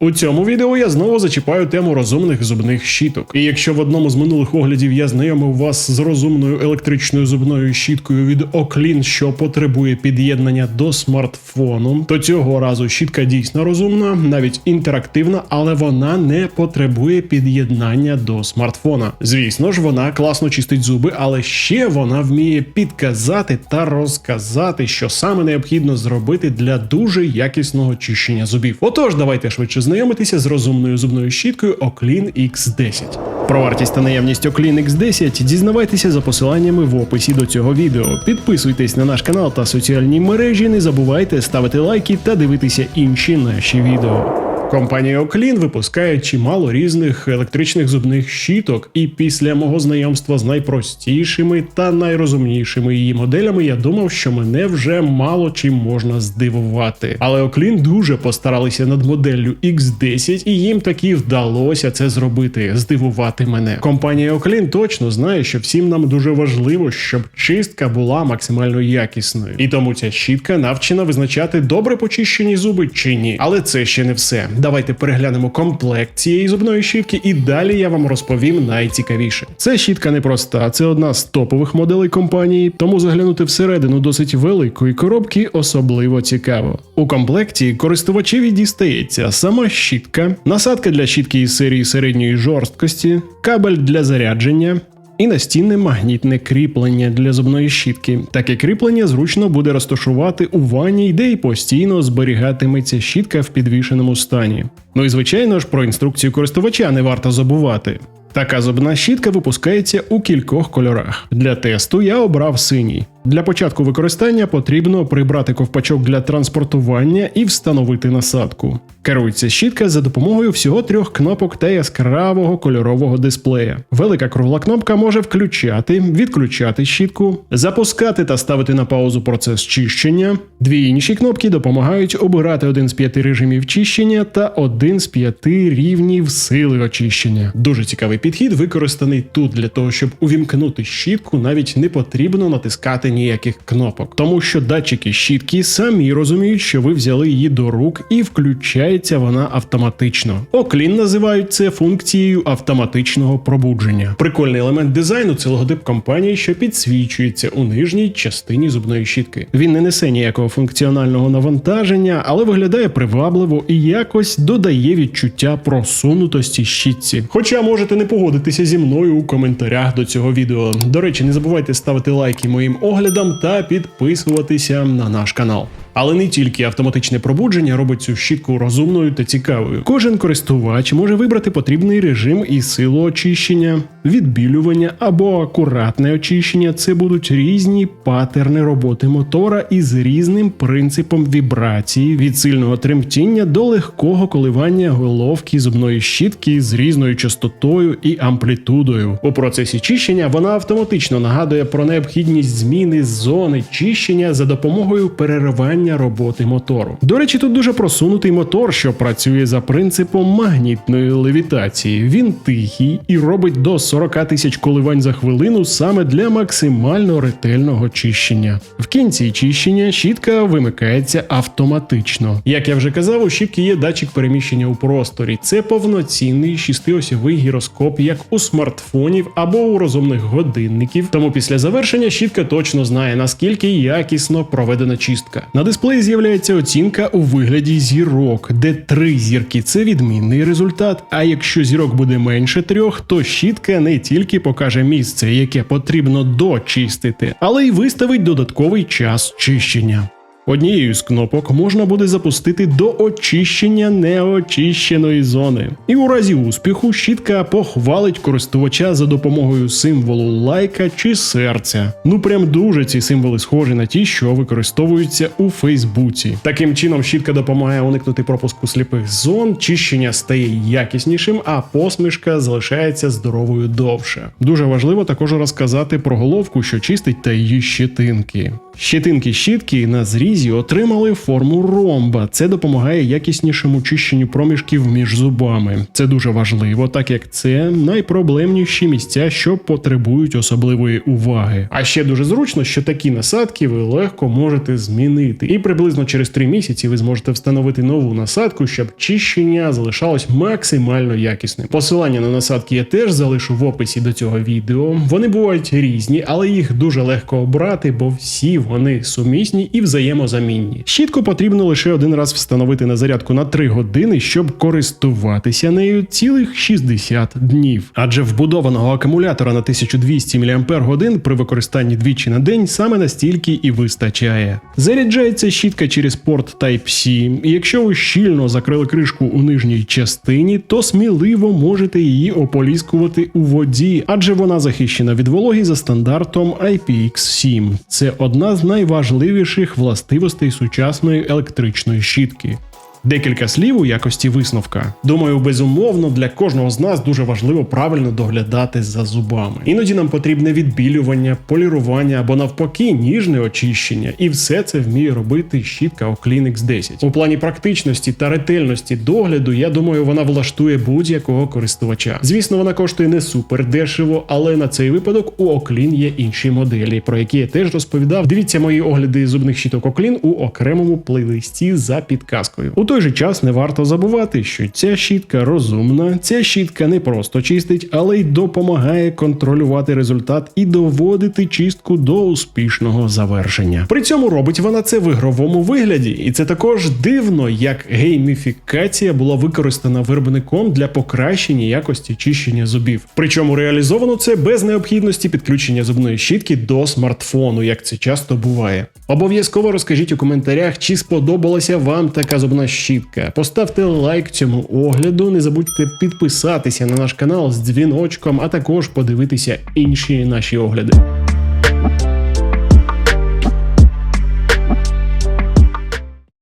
У цьому відео я знову зачіпаю тему розумних зубних щіток. І якщо в одному з минулих оглядів я знайомив вас з розумною електричною зубною щіткою від Оклін, що потребує під'єднання до смартфону, то цього разу щітка дійсно розумна, навіть інтерактивна, але вона не потребує під'єднання до смартфона. Звісно ж, вона класно чистить зуби, але ще вона вміє підказати та розказати, що саме необхідно зробити для дуже якісного чищення зубів. Отож, давайте швидше знайомитися з розумною зубною щіткою Oclean X10. Про вартість та наявність Oclean X10 дізнавайтеся за посиланнями в описі до цього відео. Підписуйтесь на наш канал та соціальні мережі, не забувайте ставити лайки та дивитися інші наші відео. Компанія Оклін випускає чимало різних електричних зубних щіток, і після мого знайомства з найпростішими та найрозумнішими її моделями я думав, що мене вже мало чим можна здивувати. Але Оклін дуже постаралися над моделлю X10, і їм таки вдалося це зробити, здивувати мене. Компанія Оклін точно знає, що всім нам дуже важливо, щоб чистка була максимально якісною. І тому ця щітка навчена визначати добре почищені зуби чи ні. Але це ще не все. Давайте переглянемо комплект цієї зубної щітки, і далі я вам розповім найцікавіше. Це щітка непроста, це одна з топових моделей компанії, тому заглянути всередину досить великої коробки особливо цікаво. У комплекті користувачеві дістається сама щітка, насадка для щітки із серії середньої жорсткості, кабель для зарядження. І настінне магнітне кріплення для зубної щітки. Таке кріплення зручно буде розташувати у ванні, де й постійно зберігатиметься щітка в підвішеному стані. Ну і звичайно ж про інструкцію користувача не варто забувати. Така зубна щітка випускається у кількох кольорах. Для тесту я обрав синій. Для початку використання потрібно прибрати ковпачок для транспортування і встановити насадку. Керується щітка за допомогою всього трьох кнопок та яскравого кольорового дисплея. Велика кругла кнопка може включати, відключати щітку, запускати та ставити на паузу процес чищення. Дві інші кнопки допомагають обирати один з п'яти режимів чищення та один з п'яти рівнів сили очищення. Дуже цікавий підхід, використаний тут для того, щоб увімкнути щітку, навіть не потрібно натискати ніяких кнопок, тому що датчики щітки самі розуміють, що ви взяли її до рук і включається вона автоматично. Оклін називають це функцією автоматичного пробудження. Прикольний елемент дизайну це логотип компанії, що підсвічується у нижній частині зубної щітки. Він не несе ніякого функціонального навантаження, але виглядає привабливо і якось додає відчуття просунутості щітці. Хоча можете не погодитися зі мною у коментарях до цього відео. До речі, не забувайте ставити лайки моїм оглядам та підписуватися на наш канал. Але не тільки автоматичне пробудження робить цю щітку розумною та цікавою. Кожен користувач може вибрати потрібний режим і силу очищення, відбілювання або акуратне очищення. Це будуть різні патерни роботи мотора із різним принципом вібрації від сильного тремтіння до легкого коливання головки зубної щітки з різною частотою і амплітудою. У процесі чищення вона автоматично нагадує про необхідність зміни зони чищення за допомогою переривання роботи мотору. До речі, тут дуже просунутий мотор, що працює за принципом магнітної левітації. Він тихий і робить до 40 тисяч коливань за хвилину саме для максимально ретельного чищення. В кінці чищення щітка вимикається автоматично. Як я вже казав, у щітки є датчик переміщення у просторі. Це повноцінний шестиосьовий гіроскоп, як у смартфонів або у розумних годинників. Тому після завершення щітка точно знає наскільки якісно проведена чистка. На дисплеї з'являється оцінка у вигляді зірок, де три зірки це відмінний результат. А якщо зірок буде менше трьох, то щітка не тільки покаже місце, яке потрібно дочистити, але й виставить додатковий час чищення. Однією з кнопок можна буде запустити до очищення неочищеної зони. І у разі успіху щітка похвалить користувача за допомогою символу лайка чи серця. Ну прям дуже ці символи схожі на ті, що використовуються у Фейсбуці. Таким чином, щітка допомагає уникнути пропуску сліпих зон, чищення стає якіснішим, а посмішка залишається здоровою довше. Дуже важливо також розказати про головку, що чистить та її щетинки. Щетинки щітки на зрізі отримали форму ромба. Це допомагає якіснішому чищенню проміжків між зубами. Це дуже важливо, так як це найпроблемніші місця, що потребують особливої уваги. А ще дуже зручно, що такі насадки ви легко можете змінити. І приблизно через 3 місяці ви зможете встановити нову насадку, щоб чищення залишалось максимально якісним. Посилання на насадки я теж залишу в описі до цього відео. Вони бувають різні, але їх дуже легко обрати, бо всі вони сумісні і взаємозамінні. Щітку потрібно лише один раз встановити на зарядку на 3 години, щоб користуватися нею цілих 60 днів. Адже вбудованого акумулятора на 1200 мАч при використанні двічі на день саме настільки і вистачає. Заряджається щітка через порт Type-C, і якщо ви щільно закрили кришку у нижній частині, то сміливо можете її ополіскувати у воді, адже вона захищена від вологи за стандартом IPX7. Це одна з найважливіших властивостей сучасної електричної щітки. Декілька слів у якості висновка. Думаю, безумовно, для кожного з нас дуже важливо правильно доглядати за зубами. Іноді нам потрібне відбілювання, полірування або навпаки ніжне очищення, і все це вміє робити щітка Oclean X10. У плані практичності та ретельності догляду, я думаю, вона влаштує будь-якого користувача. Звісно, вона коштує не супер дешево, але на цей випадок у Oclean є інші моделі, про які я теж розповідав. Дивіться мої огляди зубних щіток Oclean у окремому плейлисті за підказкою. У той же час не варто забувати, що ця щітка розумна, ця щітка не просто чистить, але й допомагає контролювати результат і доводити чистку до успішного завершення. При цьому робить вона це в ігровому вигляді, і це також дивно, як гейміфікація була використана виробником для покращення якості чищення зубів. Причому реалізовано це без необхідності підключення зубної щітки до смартфону, як це часто буває. Обов'язково розкажіть у коментарях, чи сподобалася вам така зубна щітка. Поставте лайк цьому огляду, не забудьте підписатися на наш канал з дзвіночком, а також подивитися інші наші огляди.